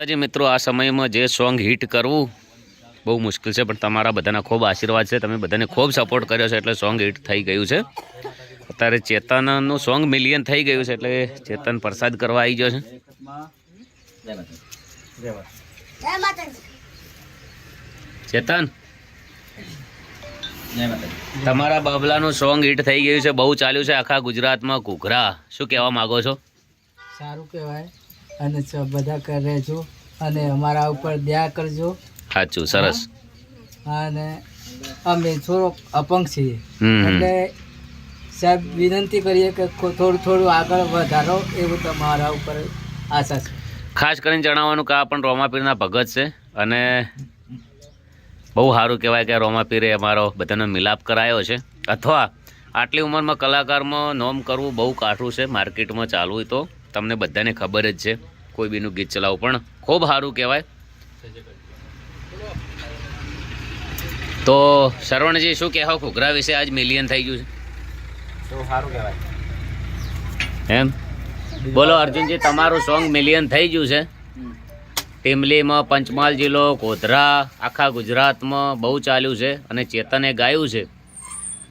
આજે મિત્રો, આ સમયમાં જે સોંગ હિટ કરવું બહુ મુશ્કેલ છે, પણ તમારા બધાના ખૂબ આશીર્વાદ છે. તમે બધાને ખૂબ સપોર્ટ કર્યો છે, એટલે સોંગ હિટ થઈ ગયું છે. અત્યારે ચેતનનું સોંગ મિલિયન થઈ ગયું છે, એટલે ચેતન પ્રસાદ કરવા આવી ગયો છે. ચેતન, તમારા બાબલાનું સોંગ હિટ થઈ ગયું છે, બહુ ચાલ્યું છે, આખા ગુજરાતમાં ઘૂઘરા. શું કહેવા માગો છો? સારું કહેવાય. અને બધા કરે છો અને અમારા ઉપર દયા કરજો. સાચું સરસ. અને અમે થોડોક અપંગ છીએ. એટલે સાહેબ વિનંતી કરીએ કે થોડું થોડું આગળ વધારો એવું તમારા ઉપર આશા છે. ખાસ કરીને જણાવવાનું કે આ પણ રોમાપીરના ભગત છે અને બહુ સારું કહેવાય કે રોમાપીરે અમારો બધાનો મિલાપ કરાયો છે. અથવા આટલી ઉંમરમાં કલાકારમાં નોમ કરવું બહુ કાઠું છે માર્કેટમાં ચાલવું તો. તમને બધાને ખબર જ છે. કોઈ બીનું ગીત ચલાવું પણ ખૂબ સારું કહેવાય. તો શરવણજી શું કહેવા ઘૂઘરા વિશે આજ મિલિયન થઈ ગયું તો સારું કહેવાય. છે એમ? બોલો અર્જુનજી તમારું સોંગ મિલિયન થઈ ગયું છે. ટીમલીમાં પંચમહાલ જિલ્લો ગોધરા આખા ગુજરાતમાં બહુ ચાલ્યું છે અને ચેતને ગાયું છે.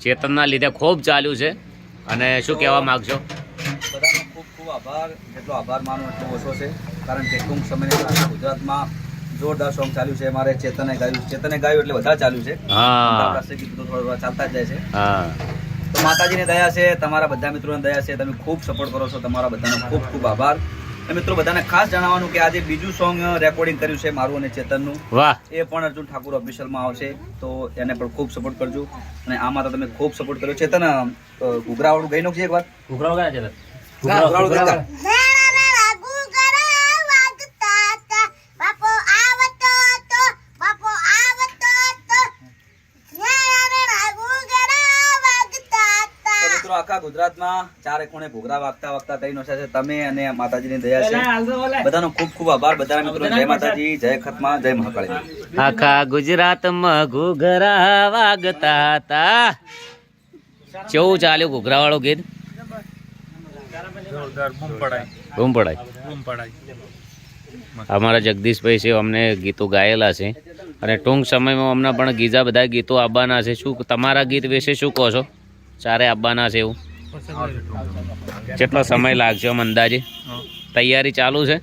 ચેતનના લીધે ખૂબ ચાલ્યું છે. અને શું કહેવા માગશો? ખૂબ આભાર. જેટલો આભાર માનો એટલો ઓછો છે. કારણ કે ટૂંક સમયની અંદર ગુજરાતમાં જોરદાર સોંગ ચાલ્યું છે. મારે ચેતને ગાયું ચેતને ગાયું એટલે વધારે ચાલ્યું છે. રાષ્ટ્રીય ગીતો તો થોડા થોડા ચાલતા જ જાય છે. તો માતાજીની દયા છે તમારા બધા મિત્રોની દયા છે. તમે ખૂબ સપોર્ટ કરો છો. તમારા બધાનો ખૂબ ખૂબ આભાર. મિત્રો બધાને ખાસ જણાવવાનું કે આજે બીજું સોંગ રેકોર્ડિંગ કર્યું છે મારું અને ચેતનનું. વાહ. એ પણ અર્જુન ઠાકુર ઓફિશિયલમાં આવશે. તો એને પણ ખૂબ સપોર્ટ કરજો. અને આમાં તો તમે ખૂબ સપોર્ટ કર્યો. ચેતન ઘૂઘરાવાળું ગઈ નો એકવાર ઘૂઘરાવાળું ગઈ નાખ. તો મિત્રો આખા ગુજરાતમાં ચારે ખૂણે ઘૂઘરા વાગતા વાગતા થઈ નોશા છે. તમે અને માતાજીની દયા છે. બધાનો ખૂબ ખૂબ આભાર. બધા મિત્રો જય માતાજી જય ખતમા જય મહાકાળી. આખા ગુજરાતમાં ઘૂઘરા વાગતા હતા. કેવું ચાલ્યું ઘૂઘરાવાળું ગીત? બૂમ પડાય અમારા જગદીશભાઈ છે અમને ગીતો ગાયેલા છે. અને ટૂંક સમયમાં અમને પણ ગીજા બધા ગીતો આવવાના છે. શું તમારા ગીત વિશે શું કહો છો? ચારે આવવાના છે એવું? કેટલો સમય લાગશે આમ અંદાજે? તૈયારી ચાલુ છે?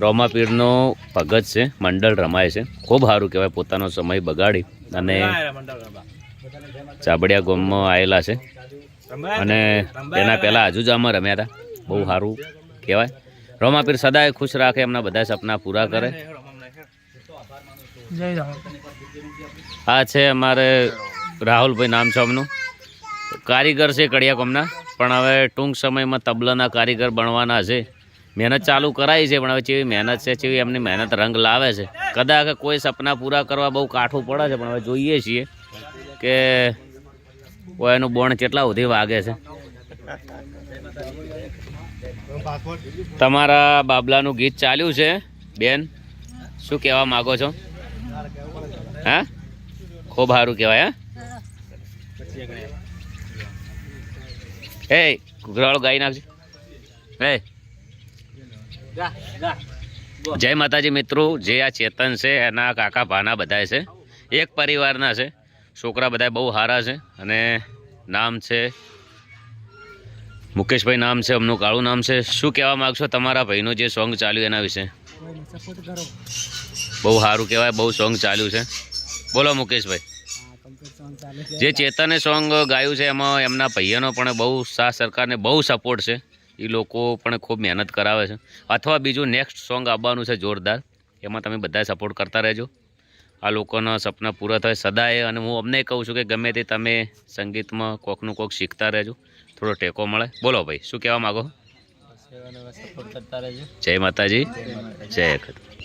રોમાપીરનો ભગત છે મંડળ રમાય છે. ખૂબ સારું કહેવાય પોતાનો સમય બગાડી. અને ચાબડિયા ગોમમાં આવેલા છે. અને તેના પહેલાં અમે રમ્યા હતા. બહુ સારું કહેવાય. રોમાપીર સદાય ખુશ રાખે એમના બધા સપના પૂરા કરે. જય આ છે અમારે રાહુલભાઈ નામ છે અમનું કારીગર છે કડિયા ગામના પણ હવે ટૂંક સમયમાં તબલાના કારીગર બનવાના છે. મહેનત ચાલુ કરાવી છે પણ હવે જેવી મહેનત છે જેવી એમની મહેનત રંગ લાવે છે. કદાચ કોઈ સપના પૂરા કરવા બહુ કાઠું પડે છે પણ હવે જોઈએ છીએ કે ઓ એનું બોણ કેટલા સુધી વાગે છે? તમારા બાબલાનું ગીત ચાલ્યું છે, બેન? શું કહેવા માગો છો? હા? ખૂબ સારું કહેવાય, હે? એ ઘૂઘરાવાળો ગાઈ નાખજો. હે? જય માતાજી મિત્રો, જે આ ચેતન છે, એના કાકા ભાના બધા છે, એક પરિવારના છે. છોકરા બધા બહુ સારા છે અને નામ છે, મુકેશભાઈ નામ છે, અમનું કાળું નામ છે. શું કહેવા માગશો તમારા ભાઈનું જે સોંગ ચાલ્યું એના વિશે? બહુ સારું કહેવાય, બહુ સોંગ ચાલ્યું છે. બોલો મુકેશભાઈ. જે ચેતને સોંગ ગાયું છે એમાં એમના ભાઈઓનો પણ બહુ સાથ સરકારને બહુ સપોર્ટ છે. એ લોકો પણ ખૂબ મહેનત કરાવે છે. અથવા બીજું નેક્સ્ટ સોંગ આવવાનું છે જોરદાર. એમાં તમે બધા સપોર્ટ કરતા રહેજો. આ લોકોના સપના પૂરા થાય સદાય અને હું અમને કહું છું કે ગમે તે તમે સંગીતમાં કોકનું કોક શીખતા રહેજો. થોડો ટેકો મળે. બોલો ભાઈ શું કહેવા માગો જય માતાજી. જય